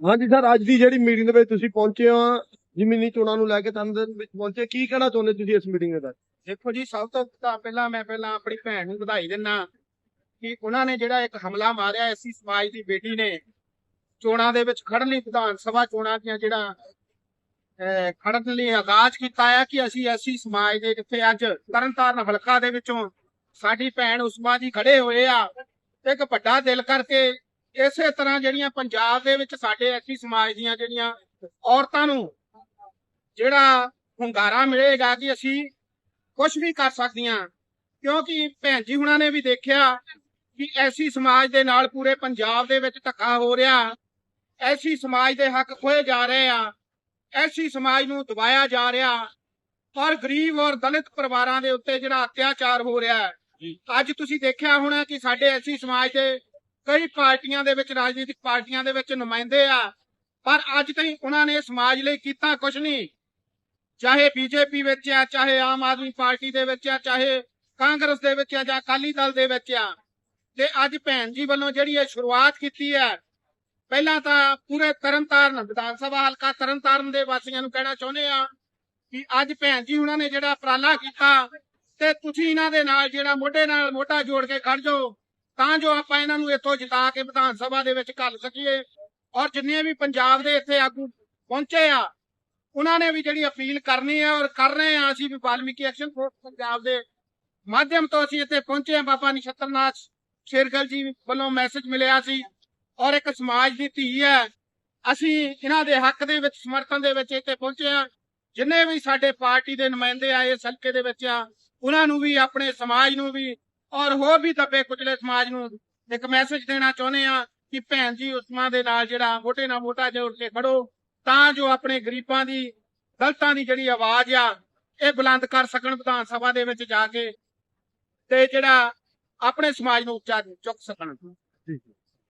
ਹਾਂਜੀ ਸਰ, ਅੱਜ ਦੀ ਜਿਹੜੀ ਮੀਟਿੰਗ ਦੇ ਵਿੱਚ ਤੁਸੀਂ ਪਹੁੰਚੇ ਹੋ, ਜ਼ਮੀਨੀ ਚੋਣਾਂ ਨੂੰ ਲੈ ਕੇ ਤਨ ਦੇ ਵਿੱਚ ਪਹੁੰਚੇ, ਕੀ ਕਹਿਣਾ ਚਾਹੁੰਦੇ ਤੁਸੀਂ ਇਸ ਮੀਟਿੰਗ ਦੇ ਵਿੱਚ ਦੇਖੋ ਜੀ, ਸਭ ਤੋਂ ਤਾਂ ਪਹਿਲਾਂ ਮੈਂ ਪਹਿਲਾਂ ਆਪਣੀ ਭੈਣ ਨੂੰ ਵਧਾਈ ਦਿੰਨਾ ਕਿ ਉਹਨਾਂ ਨੇ ਜਿਹੜਾ ਇੱਕ ਹਮਲਾ ਮਾਰਿਆ ਐਸੀ ਸਮਾਜ ਦੀ ਬੇਟੀ ਨੇ ਚੋਣਾਂ ਦੇ ਵਿੱਚ ਖੜਨ ਲਈ, ਵਿਧਾਨ ਸਭਾ ਚੋਣਾਂ ਦੀਆਂ ਜਿਹੜਾ ਖੜਨ ਲਈ ਆਗਾਜ਼ ਕੀਤਾ ਹੈ ਕਿ ਅਸੀਂ ਐਸੀ ਸਮਾਜ ਦੇ ਜਿੱਥੇ ਅੱਜ ਤਰਨਤਾਰਨ ਹਲਕਾ ਦੇ ਵਿੱਚੋਂ ਸਾਡੀ ਭੈਣ ਉਸਮਾ ਜੀ ਖੜੇ ਹੋਏ ਆ ਇੱਕ ਵੱਡਾ ਦਿਲ ਕਰਕੇ ਇਸੇ ਤਰ੍ਹਾਂ ਜਿਹੜੀਆਂ ਪੰਜਾਬ ਦੇ ਵਿੱਚ ਸਾਡੇ ਐਸੀ ਸਮਾਜ ਦੀਆਂ ਜਿਹੜੀਆਂ ਔਰਤਾਂ ਨੂੰ ਜਿਹੜਾ ਹੁੰਗਾਰਾ ਮਿਲੇਗਾ ਕਿ ਅਸੀਂ ਕੁਝ ਵੀ ਕਰ ਸਕਦੀਆਂ। ਕਿਉਂਕਿ ਭੈਣ ਜੀ ਹੁਣਾਂ ਨੇ ਵੀ ਦੇਖਿਆ ਕਿ ਐਸੀ ਸਮਾਜ ਦੇ ਨਾਲ ਪੂਰੇ ਪੰਜਾਬ ਦੇ ਵਿੱਚ ਧੱਕਾ ਹੋ ਰਿਹਾ। ਐਸੀ ਸਮਾਜ ਦੇ ਹੱਕ ਖੋਏ ਜਾ ਰਹੇ ਆ। ਐਸੀ ਸਮਾਜ ਨੂੰ ਦਬਾਇਆ ਜਾ ਰਿਹਾ। ਔਰ ਗਰੀਬ ਔਰ ਦਲਿਤ ਪਰਿਵਾਰਾਂ ਦੇ ਉੱਤੇ ਜਿਹੜਾ ਅਤਿਆਚਾਰ ਹੋ ਰਿਹਾ ਅੱਜ ਤੁਸੀਂ ਦੇਖਿਆ ਹੋਣਾ ਕਿ ਸਾਡੇ ਐਸੀ ਸਮਾਜ ਦੇ ਕਈ ਪਾਰਟੀਆਂ ਦੇ ਵਿੱਚ, ਰਾਜਨੀਤਿਕ ਪਾਰਟੀਆਂ ਦੇ ਵਿੱਚ ਨੁਮਾਇੰਦੇ ਆ, ਪਰ ਅੱਜ ਤਾਈਂ ਉਹਨਾਂ ਨੇ ਸਮਾਜ ਲਈ ਕੀਤਾ ਕੁਝ ਨਹੀਂ। ਚਾਹੇ ਬੀਜੇਪੀ ਵਿੱਚ ਆ, ਚਾਹੇ ਆਮ ਆਦਮੀ ਪਾਰਟੀ ਦੇ ਵਿੱਚ ਆ, ਚਾਹੇ ਕਾਂਗਰਸ ਦੇ ਵਿੱਚ ਆ ਜਾਂ ਅਕਾਲੀ ਦਲ ਦੇ ਵਿੱਚ ਆ, ਤੇ ਅੱਜ ਭੈਣ ਜੀ ਵੱਲੋਂ ਜਿਹੜੀ ਇਹ ਸ਼ੁਰੂਆਤ ਕੀਤੀ ਹੈ ਪਹਿਲਾਂ ਤਾਂ ਪੂਰੇ ਤਰਨਤਾਰਨ, ਵਿਧਾਨ ਸਭਾ ਹਲਕਾ ਤਰਨਤਾਰਨ ਦੇ ਵਾਸੀਆਂ ਨੂੰ ਕਹਿਣਾ ਚਾਹੁੰਦੇ ਆ ਕਿ ਅੱਜ ਭੈਣ ਜੀ ਉਹਨਾਂ ਨੇ ਜਿਹੜਾ ਉਪਰਾਲਾ ਕੀਤਾ, ਤੇ ਤੁਸੀਂ ਇਹਨਾਂ ਦੇ ਨਾਲ ਜਿਹੜਾ ਮੋਢੇ ਨਾਲ ਮੋਢਾ ਜੋੜ ਕੇ ਖੜ ਜਾਓ। ਤਾਂ ਜੋ ਆਪਾਂ ਇਹਨਾਂ ਨੂੰ ਇੱਥੋਂ ਜਿਤਾ ਕੇ ਵਿਧਾਨ ਸਭਾ ਦੇ ਵਿੱਚ ਘੱਲ ਸਕੀਏ। ਔਰ ਜਿੰਨੇ ਵੀ ਪੰਜਾਬ ਦੇ ਇੱਥੇ ਆਗੂ ਪਹੁੰਚੇ ਆ, ਉਹਨਾਂ ਨੇ ਵੀ ਜਿਹੜੀ ਅਪੀਲ ਕਰਨੀ ਹੈ ਔਰ ਕਰ ਰਹੇ ਆ, ਅਸੀਂ ਵੀ ਵਾਲਮੀਕੀ ਐਕਸ਼ਨ ਫੋਰਸ ਪੰਜਾਬ ਦੇ ਮਾਧਿਅਮ ਤੋਂ ਅਸੀਂ ਇੱਥੇ ਪਹੁੰਚੇ ਆ। ਬਾਬਾ ਨਿਸ਼ਤਰਨਾਥ ਸ਼ੇਰਗਲ ਜੀ ਵੱਲੋਂ ਮੈਸੇਜ ਮਿਲਿਆ ਸੀ ਔਰ ਇੱਕ ਸਮਾਜ ਦੀ ਧੀ ਹੈ। ਅਸੀਂ ਇਹਨਾਂ ਦੇ ਹੱਕ ਦੇ ਵਿੱਚ, ਸਮਰਥਨ ਦੇ ਵਿੱਚ ਇੱਥੇ ਪਹੁੰਚੇ ਆ। ਜਿੰਨੇ ਵੀ ਸਾਡੇ ਪਾਰਟੀ ਦੇ ਨੁਮਾਇੰਦੇ ਆਏ ਇਸ ਹਲਕੇ ਦੇ ਵਿੱਚ ਆ, ਉਹਨਾਂ ਨੂੰ ਵੀ, ਆਪਣੇ ਸਮਾਜ ਨੂੰ ਵੀ ਔਰ ਹੋਰ ਵੀ ਦੱਬੇ ਕੁਚਲੇ ਸਮਾਜ ਨੂੰ ਇੱਕ ਮੈਸੇਜ ਦੇਣਾ ਚਾਹੁੰਦੇ ਆ ਕਿ ਭੈਣ ਜੀ ਉਸਮਾ ਦੇ ਨਾਲ ਜਿਹੜਾ ਮੋਢੇ ਨਾਲ ਮੋਢਾ ਜੋੜ ਕੇ ਖੜੋ, ਤਾਂ ਜੋ ਆਪਣੇ ਗਰੀਬਾਂ ਦੀ ਦਲਤਾਂ ਦੀ ਜਿਹੜੀ ਆਵਾਜ਼ ਆ, ਇਹ ਬੁਲੰਦ ਕਰ ਸਕਣ ਵਿਧਾਨ ਸਭਾ ਦੇ ਵਿੱਚ ਜਾ ਕੇ ਤੇ ਜਿਹੜਾ ਆਪਣੇ ਸਮਾਜ ਨੂੰ ਉੱਚਾ ਚੁੱਕ ਸਕਣ। ਠੀਕ